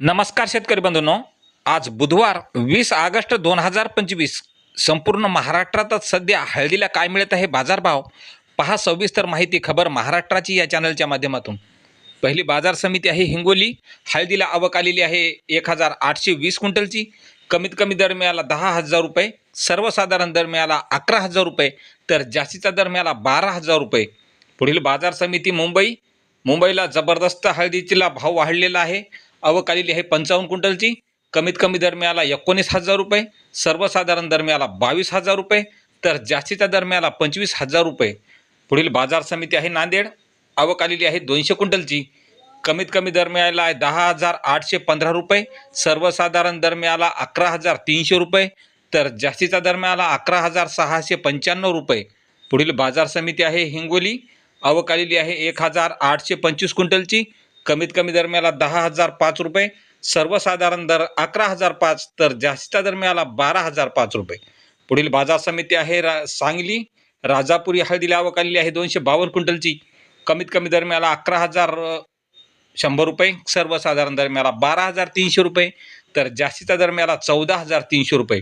नमस्कार शेतकरी बंधूंनो. आज बुधवार वीस ऑगस्ट दोन हजार पंचवीस. संपूर्ण महाराष्ट्रातच सध्या हळदीला काय मिळत आहे बाजारभाव? पहा सविस्तर माहिती खबर महाराष्ट्राची या चॅनलच्या माध्यमातून. पहिली बाजार समिती आहे हिंगोली. हळदीला आवक आलेली आहे एक हजार आठशे वीस क्विंटलची. कमीत कमी दर मिळाला दहा हजार रुपये. सर्वसाधारण दर मिळाला अकरा हजार रुपये. तर जास्तीचा दर मिळाला बारा हजार रुपये. पुढील बाजार समिती मुंबई. मुंबईला जबरदस्त हळदीला भाव वाढलेला आहे. आवक आलेली आहे पंचावन्न क्विंटलची. कमीत कमी दर मिळाला एकोणीस हजार रुपये सर्वसाधारण दर मिळाला बावीस हजार रुपये तर जास्तीचा दर मिळाला पंचवीस हजार रुपये. पुढील बाजार समिती आहे नांदेड. आवक आलेली आहे दोनशे क्विंटलची. कमीत कमी दर मिळाला आहे दहा हजार आठशे पंधरा रुपये सर्वसाधारण दर मिळाला अकरा हजार तीनशे रुपये तर जास्तीचा दर मिळाला अकरा हजार सहाशे पंच्याण्णव रुपये. पुढील बाजार समिती आहे हिंगोली. आवक आलेली आहे एक हजार आठशे पंचवीस क्विंटलची. कमीत कमी दर मिळाला दहा हजार पाच रुपये सर्वसाधारण दर अकरा हजार पाच तर जास्तीचा दर मिळाला बारा हजार पाच रुपये. पुढील बाजार समिती आहे रा सांगली राजापुरी हळदीला आवक आलेली आहे दोनशे बावन्न क्विंटलची. कमीत कमी दर मिळाला अकरा हजार शंभर रुपये सर्वसाधारण दर मिळाला बारा हजार तीनशे रुपये तर जास्तीचा दर मिळाला चौदा हजार तीनशे रुपये.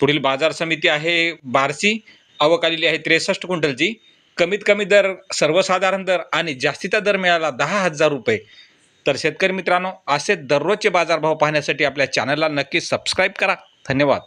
पुढील बाजार समिती आहे बारसी आवक आलेली आहे त्रेसष्ट क्विंटलची. कमीत कमी दर सर्वसाधारण दर आणि जास्तीचा दर मिळाला दहा हजार रुपये. तर शेतकरी मित्रांनो असे दररोजचे बाजारभाव पाहण्यासाठी आपल्या चॅनलला नक्की सबस्क्राईब करा. धन्यवाद.